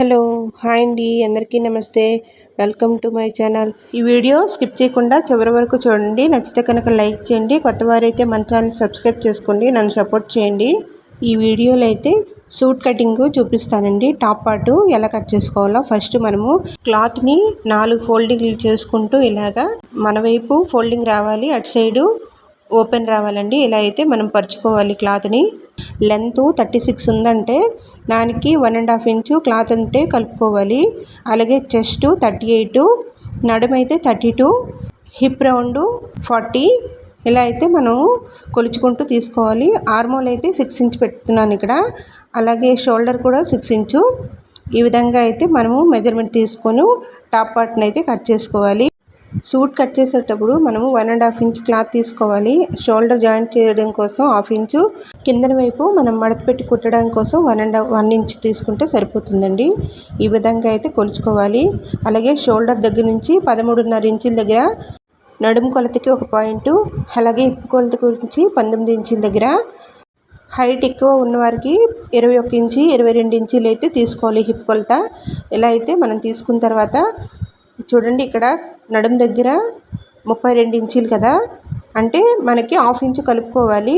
Hello hi అండి. అందరికీ నమస్తే. Welcome to my channel. ఈ వీడియో స్కిప్ చేయకుండా చివరి వరకు చూడండి. నచ్చితే కనుక లైక్ చేయండి. కొత్త వారైతే మన ఛానల్ సబ్స్క్రైబ్ చేసుకోండి. నన్ను సపోర్ట్ చేయండి. ఈ వీడియోలో అయితే సూట్ కటింగ్ చూపిస్తానండి. టాప్ పార్ట్ ఎలా కట్ చేసుకోవాలో. ఫస్ట్ మనము క్లాత్ని నాలుగు ఫోల్డింగ్లు చేసుకుంటూ ఇలాగా మన వైపు ఫోల్డింగ్ రావాలి. అటు సైడు ఓపెన్ రావాలండి. ఇలా అయితే మనం పరుచుకోవాలి క్లాత్ని. లెంత్ థర్టీ సిక్స్ ఉందంటే దానికి one and half inch cloth అంటే కలుపుకోవాలి. అలాగే chest thirty eight నడుమైతే thirty two hip round forty. ఇలా అయితే మనం కొలుచుకుంటూ తీసుకోవాలి. ఆర్మోల్ అయితే సిక్స్ ఇంచ్ పెడుతున్నాను ఇక్కడ. అలాగే షోల్డర్ కూడా సిక్స్ ఇంచు. ఈ విధంగా అయితే మనము మెజర్మెంట్ తీసుకొని టాప్ పార్ట్ని అయితే కట్ చేసుకోవాలి. సూట్ కట్ చేసేటప్పుడు మనము one and half inch cloth తీసుకోవాలి. షోల్డర్ జాయింట్ చేయడం కోసం హాఫ్ ఇంచు కిందన వైపు మనం మడత పెట్టి కుట్టడం కోసం వన్ అండ్ వన్ ఇంచ్ తీసుకుంటే సరిపోతుందండి. ఈ విధంగా అయితే కొలుచుకోవాలి. అలాగే షోల్డర్ దగ్గర నుంచి పదమూడున్నర ఇంచుల దగ్గర నడుము కొలతకి ఒక పాయింట్ అలాగే ఇప్పు కొలత గురించి పంతొమ్మిది ఇంచుల దగ్గర హైట్ ఎక్కువ ఉన్నవారికి ఇరవై ఒక్క ఇంచి ఇరవై రెండు ఇంచీలు అయితే తీసుకోవాలి హిప్ కొలత. ఇలా అయితే మనం తీసుకున్న తర్వాత చూడండి ఇక్కడ నడుము దగ్గర ముప్పై రెండు ఇంచీలు కదా. అంటే మనకి హాఫ్ ఇంచు కలుపుకోవాలి.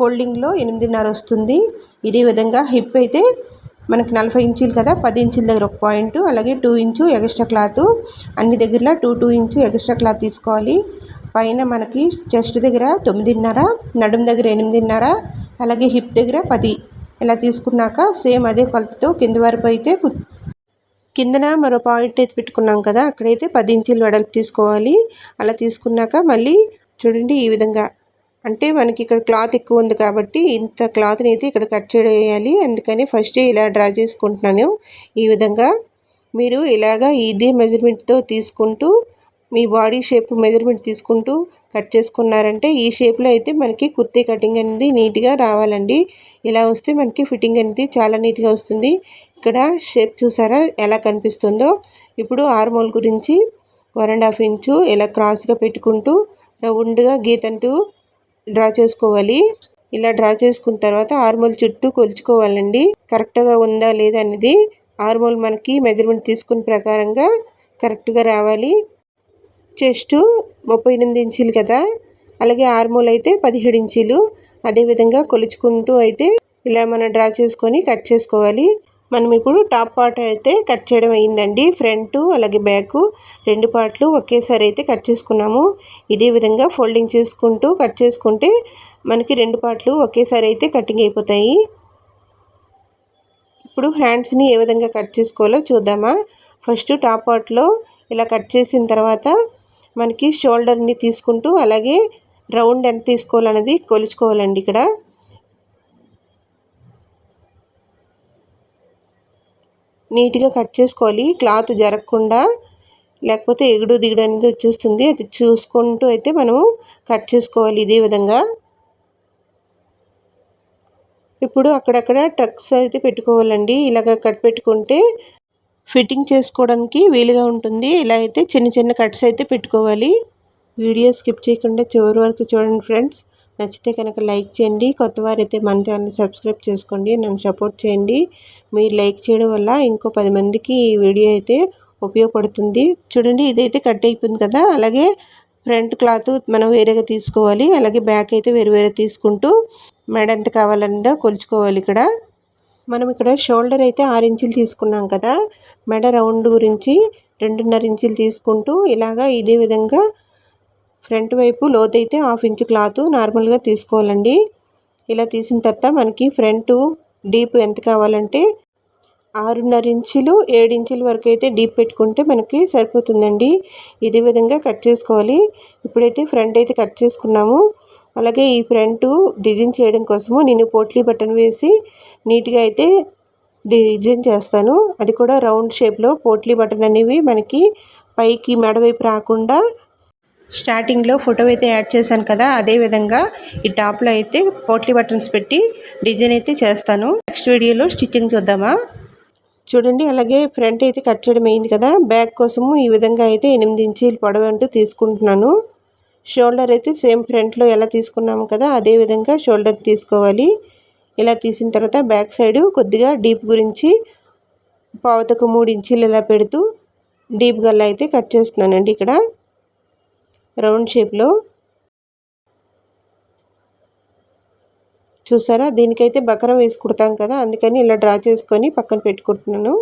హోల్డింగ్లో ఎనిమిదిన్నర వస్తుంది. ఇదే విధంగా హిప్ అయితే మనకి నలభై ఇంచీలు కదా. పది ఇంచుల దగ్గర ఒక పాయింట్ అలాగే టూ ఇంచు ఎక్స్ట్రా క్లాత్. అన్ని దగ్గరలో two two inch extra cloth తీసుకోవాలి. పైన మనకి చెస్ట్ దగ్గర తొమ్మిదిన్నర నడుము దగ్గర ఎనిమిదిన్నర అలాగే హిప్ దగ్గర పది. ఇలా తీసుకున్నాక సేమ్ అదే కొలతతో కింది వరకు అయితే కిందన మరో పాయింట్ అయితే పెట్టుకున్నాం కదా అక్కడైతే పది ఇంచులు వెడల్పు తీసుకోవాలి. అలా తీసుకున్నాక మళ్ళీ చూడండి ఈ విధంగా. అంటే మనకి ఇక్కడ క్లాత్ ఎక్కువ ఉంది కాబట్టి ఇంత క్లాత్ని అయితే ఇక్కడ కట్ చేయాలి. అందుకని ఫస్ట్ ఇలా డ్రా చేసుకుంటున్నాను ఈ విధంగా. మీరు ఇలాగా ఇదే మెజర్మెంట్తో తీసుకుంటూ మీ బాడీ షేప్ మెజర్మెంట్ తీసుకుంటూ కట్ చేసుకున్నారంటే ఈ షేప్లో అయితే మనకి కుర్తీ కటింగ్ అనేది నీట్గా రావాలండి. ఇలా వస్తే మనకి ఫిట్టింగ్ అనేది చాలా నీట్గా వస్తుంది. ఇక్కడ షేప్ చూసారా? ఎలా కనిపిస్తుందో? ఇప్పుడు ఆర్మోల్ గురించి వన్ అండ్ హాఫ్ ఇంచు ఇలా క్రాస్గా పెట్టుకుంటూ రౌండ్గా గీతంటూ డ్రా చేసుకోవాలి. ఇలా డ్రా చేసుకున్న తర్వాత ఆర్మోల్ చుట్టూ కొలుచుకోవాలండి. కరెక్ట్గా ఉందా లేదా అనేది ఆర్మోల్ మనకి మెజర్మెంట్ తీసుకున్న ప్రకారంగా కరెక్ట్గా రావాలి. చెస్ట్ ముప్పై ఎనిమిది ఇంచీలు కదా? అలాగే ఆర్మోల్ అయితే పదిహేడు ఇంచీలు. అదేవిధంగా కొలుచుకుంటూ అయితే ఇలా మనం డ్రా చేసుకొని కట్ చేసుకోవాలి. మనం ఇప్పుడు టాప్ పార్ట్ అయితే కట్ చేయడం అయిందండి. ఫ్రంట్ అలాగే బ్యాక్ రెండు పార్ట్లు ఒకేసారి అయితే కట్ చేసుకున్నాము. ఇదే విధంగా ఫోల్డింగ్ చేసుకుంటూ కట్ చేసుకుంటే మనకి రెండు పార్ట్లు ఒకేసారి అయితే కటింగ్ అయిపోతాయి. ఇప్పుడు హ్యాండ్స్ని ఏ విధంగా కట్ చేసుకోవాలో చూద్దామా. ఫస్ట్ టాప్ పార్ట్లో ఇలా కట్ చేసిన తర్వాత మనకి షోల్డర్ని తీసుకుంటూ అలాగే రౌండ్ ఎంత తీసుకోవాలన్నది కొలుచుకోవాలండి ఇక్కడ. నీట్గా కట్ చేసుకోవాలి. క్లాత్ జరగకుండా లేకపోతే ఎగుడు దిగుడు అనేది వచ్చేస్తుంది. అది చూసుకుంటూ అయితే మనము కట్ చేసుకోవాలి ఇదే విధంగా. ఇప్పుడు అక్కడక్కడ టక్స్ అయితే పెట్టుకోవాలండి. ఇలాగ కట్ పెట్టుకుంటే ఫిట్టింగ్ చేసుకోవడానికి వీలుగా ఉంటుంది. ఇలా అయితే చిన్న చిన్న కట్స్ అయితే పెట్టుకోవాలి. వీడియో స్కిప్ చేయకుండా చివరి వరకు చూడండి ఫ్రెండ్స్. నచ్చితే కనుక లైక్ చేయండి. కొత్త వారైతే మన ఛానల్ సబ్స్క్రైబ్ చేసుకోండి. నన్ను సపోర్ట్ చేయండి. మీరు లైక్ చేయడం వల్ల ఇంకో పది మందికి ఈ వీడియో అయితే ఉపయోగపడుతుంది. చూడండి ఇదైతే కట్ అయిపోయింది కదా. అలాగే ఫ్రంట్ క్లాత్ మనం వేరేగా తీసుకోవాలి. అలాగే బ్యాక్ అయితే వేరు వేరే తీసుకుంటూ మెడ ఎంత కావాలన్నదో కొలుచుకోవాలి ఇక్కడ. మనం ఇక్కడ షోల్డర్ అయితే ఆరు ఇంచులు తీసుకున్నాం కదా. మెడ రౌండ్ గురించి రెండున్నర ఇంచులు తీసుకుంటూ ఇలాగా ఇదే విధంగా ఫ్రంట్ వైపు లోతైతే హాఫ్ ఇంచ్ క్లాత్ నార్మల్గా తీసుకోవాలండి. ఇలా తీసిన తర్వాత మనకి ఫ్రంట్ డీప్ ఎంత కావాలంటే ఆరున్నర ఇంచులు ఏడు ఇంచుల వరకు అయితే డీప్ పెట్టుకుంటే మనకి సరిపోతుందండి. ఇదే విధంగా కట్ చేసుకోవాలి. ఇప్పుడైతే ఫ్రంట్ అయితే కట్ చేసుకున్నాము. అలాగే ఈ ఫ్రంట్ డిజైన్ చేయడం కోసము నేను పోట్లీ బటన్ వేసి నీట్గా అయితే డిజైన్ చేస్తాను. అది కూడా రౌండ్ షేప్లో పోట్లీ బటన్ అనేవి మనకి పైకి మెడవైపు రాకుండా స్టార్టింగ్లో ఫోటో అయితే యాడ్ చేశాను కదా అదే విధంగా ఈ టాప్లో అయితే పోట్లీ బటన్స్ పెట్టి డిజైన్ అయితే చేస్తాను. నెక్స్ట్ వీడియోలో స్టిచ్చింగ్ చూద్దామా? చూడండి అలాగే ఫ్రంట్ అయితే కట్ చేయడం అయింది కదా బ్యాక్ కోసము ఈ విధంగా అయితే ఎనిమిది ఇంచీలు పొడవు అంటూ తీసుకుంటున్నాను. షోల్డర్ అయితే సేమ్ ఫ్రంట్లో ఎలా తీసుకున్నాము కదా అదే విధంగా షోల్డర్ తీసుకోవాలి. ఇలా తీసిన తర్వాత బ్యాక్ సైడ్ కొద్దిగా డీప్ గురించి పావుతకు మూడు ఇంచీలు ఇలా పెడుతూ డీప్ గల్లా అయితే కట్ చేస్తున్నానండి ఇక్కడ. రౌండ్ షేప్లో. చూసారా? దీనికైతే బకరం వేసి కుడతాం కదా? అందుకని ఇలా డ్రా చేసుకొని పక్కన పెట్టుకుంటున్నాను.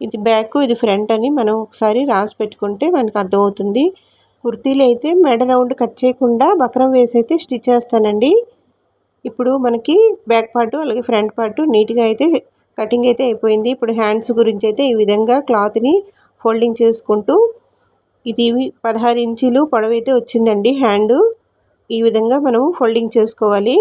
ఇది బ్యాక్ ఇది ఫ్రంట్ అని మనం ఒకసారి రాసి పెట్టుకుంటే మనకు అర్థమవుతుంది. కుర్తీలు అయితే మెడ రౌండ్ కట్ చేయకుండా బకరం వేసి అయితే స్టిచ్ చేస్తానండి. ఇప్పుడు మనకి బ్యాక్ పార్ట్ అలాగే ఫ్రంట్ పార్ట్ నీట్గా అయితే కటింగ్ అయితే అయిపోయింది. ఇప్పుడు హ్యాండ్స్ గురించి అయితే ఈ విధంగా క్లాత్ని ఫోల్డింగ్ చేసుకుంటూ ఇది పదహారు ఇంచీలు పొడవైతే వచ్చిందండి. హ్యాండ్ ఈ విధంగా మనం ఫోల్డింగ్ చేసుకోవాలి.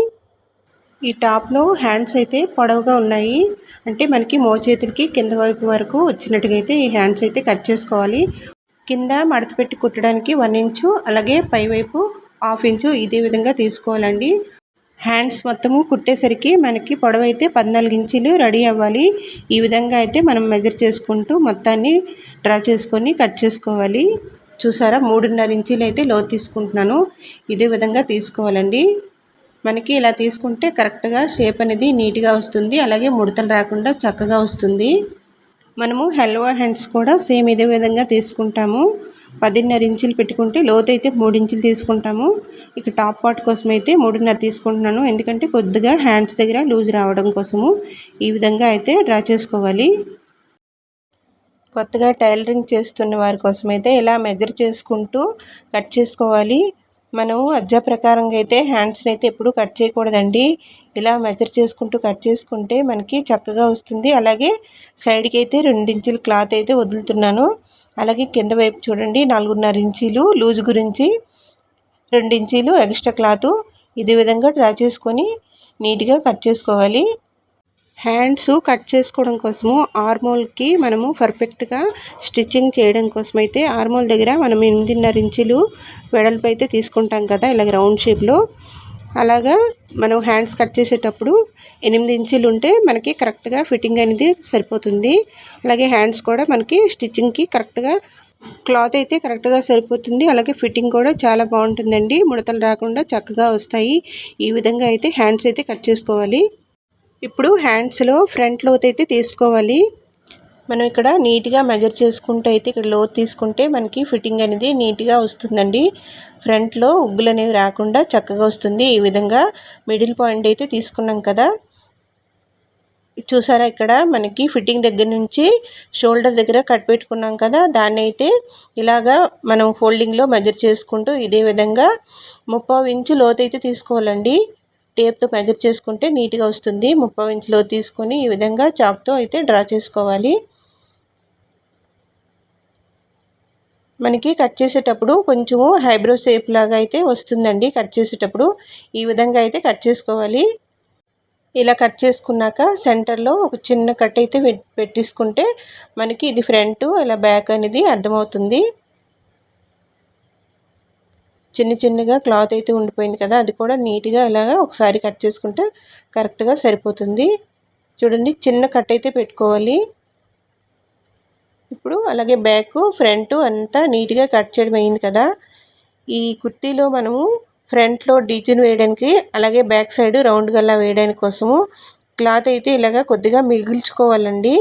ఈ టాప్లో హ్యాండ్స్ అయితే పొడవుగా ఉన్నాయి. అంటే మనకి మోచేతులకి కింద వైపు వరకు వచ్చినట్టుగా అయితే ఈ హ్యాండ్స్ అయితే కట్ చేసుకోవాలి. కింద మడత పెట్టి కుట్టడానికి వన్ ఇంచు అలాగే పైవైపు హాఫ్ ఇంచు ఇదే విధంగా తీసుకోవాలండి. హ్యాండ్స్ మొత్తము కుట్టేసరికి మనకి పొడవు అయితే పద్నాలుగు ఇంచులు రెడీ అవ్వాలి. ఈ విధంగా అయితే మనం మెజర్ చేసుకుంటూ మొత్తాన్ని డ్రా చేసుకొని కట్ చేసుకోవాలి. చూసారా? మూడున్నర ఇంచీలు అయితే లో తీసుకుంటున్నాను. ఇదే విధంగా తీసుకోవాలండి. మనకి ఇలా తీసుకుంటే కరెక్ట్గా షేప్ అనేది నీట్గా వస్తుంది. అలాగే ముడతలు రాకుండా చక్కగా వస్తుంది. మనము హెల్వా హ్యాండ్స్ కూడా సేమ్ ఇదే విధంగా తీసుకుంటాము. పదిన్నర ఇంచులు పెట్టుకుంటే లోతు అయితే మూడు ఇంచులు తీసుకుంటాము. ఇక టాప్ పార్ట్ కోసం అయితే మూడున్నర తీసుకుంటున్నాను. ఎందుకంటే కొద్దిగా హ్యాండ్స్ దగ్గర లూజ్ రావడం కోసము ఈ విధంగా అయితే డ్రా చేసుకోవాలి. కొత్తగా టైలరింగ్ చేస్తున్న వారి కోసం అయితే ఇలా మెజర్ చేసుకుంటూ కట్ చేసుకోవాలి. మనము అజ్జా ప్రకారంగా అయితే హ్యాండ్స్ని అయితే ఎప్పుడు కట్ చేయకూడదండి. ఇలా మెజర్ చేసుకుంటూ కట్ చేసుకుంటే మనకి చక్కగా వస్తుంది. అలాగే సైడ్కి అయితే రెండించులు క్లాత్ అయితే వదులుతున్నాను. అలాగే కింద వైపు చూడండి నాలుగున్నర ఇంచీలు లూజ్ గురించి రెండు ఇంచీలు ఎక్స్ట్రా క్లాత్. ఇదే విధంగా డ్రా చేసుకొని నీట్గా కట్ చేసుకోవాలి. హ్యాండ్స్ కట్ చేసుకోవడం కోసము ఆర్మోల్కి మనము పర్ఫెక్ట్గా స్టిచ్చింగ్ చేయడం కోసం అయితే ఆర్మోల్ దగ్గర మనం ఎనిమిదిన్నర ఇంచులు వెడల్పు అయితే తీసుకుంటాం కదా ఇలాగ రౌండ్ షేప్లో. అలాగా మనం హ్యాండ్స్ కట్ చేసేటప్పుడు ఎనిమిది ఇంచులు ఉంటే మనకి కరెక్ట్గా ఫిట్టింగ్ అనేది సరిపోతుంది. అలాగే హ్యాండ్స్ కూడా మనకి స్టిచ్చింగ్కి కరెక్ట్గా క్లాత్ అయితే కరెక్ట్గా సరిపోతుంది. అలాగే ఫిట్టింగ్ కూడా చాలా బాగుంటుందండి. ముడతలు రాకుండా చక్కగా వస్తాయి. ఈ విధంగా అయితే హ్యాండ్స్ అయితే కట్ చేసుకోవాలి. ఇప్పుడు హ్యాండ్స్లో ఫ్రంట్ లోత్ అయితే తీసుకోవాలి. మనం ఇక్కడ నీట్గా మెజర్ చేసుకుంటే అయితే ఇక్కడ లోత్ తీసుకుంటే మనకి ఫిట్టింగ్ అనేది నీట్గా వస్తుందండి. ఫ్రంట్లో ఉగ్గులు అనేవి రాకుండా చక్కగా వస్తుంది. ఈ విధంగా మిడిల్ పాయింట్ అయితే తీసుకున్నాం కదా. చూసారా ఇక్కడ? మనకి ఫిట్టింగ్ దగ్గర నుంచి షోల్డర్ దగ్గర కట్ పెట్టుకున్నాం కదా? దాన్ని అయితే ఇలాగా మనం ఫోల్డింగ్లో మెజర్ చేసుకుంటూ ఇదే విధంగా ముప్పై ఇంచు లోతు అయితే తీసుకోవాలండి. టేప్తో మెజర్ చేసుకుంటే నీట్గా వస్తుంది. ముప్పై ఇంచు లోతు తీసుకొని ఈ విధంగా చాక్తో అయితే డ్రా చేసుకోవాలి. మనకి కట్ చేసేటప్పుడు కొంచెము హైబ్రో షేప్ లాగా అయితే వస్తుందండి. కట్ చేసేటప్పుడు ఈ విధంగా అయితే కట్ చేసుకోవాలి. ఇలా కట్ చేసుకున్నాక సెంటర్లో ఒక చిన్న కట్ అయితే పెట్టేసుకుంటే మనకి ఇది ఫ్రంట్ ఇలా బ్యాక్ అనేది అర్థమవుతుంది. చిన్న చిన్నగా క్లాత్ అయితే ఉండిపోయింది కదా అది కూడా నీట్గా ఇలాగ ఒకసారి కట్ చేసుకుంటే కరెక్ట్గా సరిపోతుంది. చూడండి చిన్న కట్ అయితే పెట్టుకోవాలి. ఇప్పుడు అలాగే బ్యాక్ ఫ్రంట్ అంతా నీట్గా కట్ చేయడం అయింది కదా. ఈ కుర్తీలో మనము ఫ్రంట్లో డిజైన్ వేయడానికి అలాగే బ్యాక్ సైడ్ రౌండ్ గల్లా వేయడానికి కోసము క్లాత్ అయితే ఇలాగ కొద్దిగా మిగిల్చుకోవాలండి.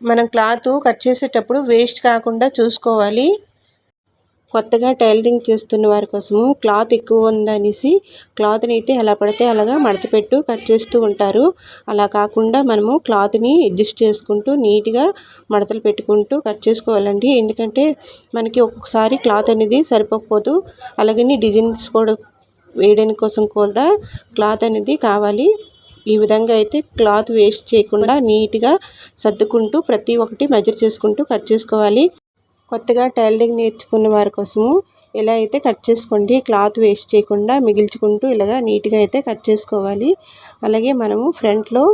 మనం క్లాత్ కట్ చేసేటప్పుడు వేస్ట్ కాకుండా చూసుకోవాలి. కొత్తగా టైలరింగ్ చేస్తున్న వారి కోసము క్లాత్ ఎక్కువ ఉందనేసి క్లాత్ని అయితే ఎలా పడితే అలాగా మడతపెట్టు కట్ చేస్తూ ఉంటారు. అలా కాకుండా మనము క్లాత్ని అడ్జస్ట్ చేసుకుంటూ నీట్గా మడతలు పెట్టుకుంటూ కట్ చేసుకోవాలండి. ఎందుకంటే మనకి ఒక్కొక్కసారి క్లాత్ అనేది సరిపోకపోదు. అలాగని డిజైన్స్ కూడా వేయడానికి కోసం కూడా క్లాత్ అనేది కావాలి. ఈ విధంగా అయితే క్లాత్ వేస్ట్ చేయకుండా నీట్గా సర్దుకుంటూ ప్రతి ఒక్కటి మెజర్ చేసుకుంటూ కట్ చేసుకోవాలి. కొత్తగా టైలరింగ్ నేర్చుకున్న వారి కోసము ఇలా అయితే కట్ చేసుకోండి క్లాత్ వేస్ట్ చేయకుండా మిగిల్చుకుంటూ ఇలాగా నీట్గా అయితే కట్ చేసుకోవాలి. అలాగే మనము ఫ్రంట్లో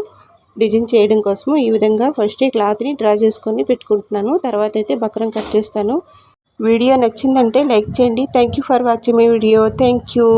డిజైన్ చేయడం కోసము ఈ విధంగా ఫస్ట్ ఈ క్లాత్ని డ్రా చేసుకొని పెట్టుకుంటున్నాను. తర్వాత అయితే బక్రం కట్ చేస్తాను. వీడియో నచ్చిందంటే లైక్ చేయండి. Thank you for watching my video. Thank you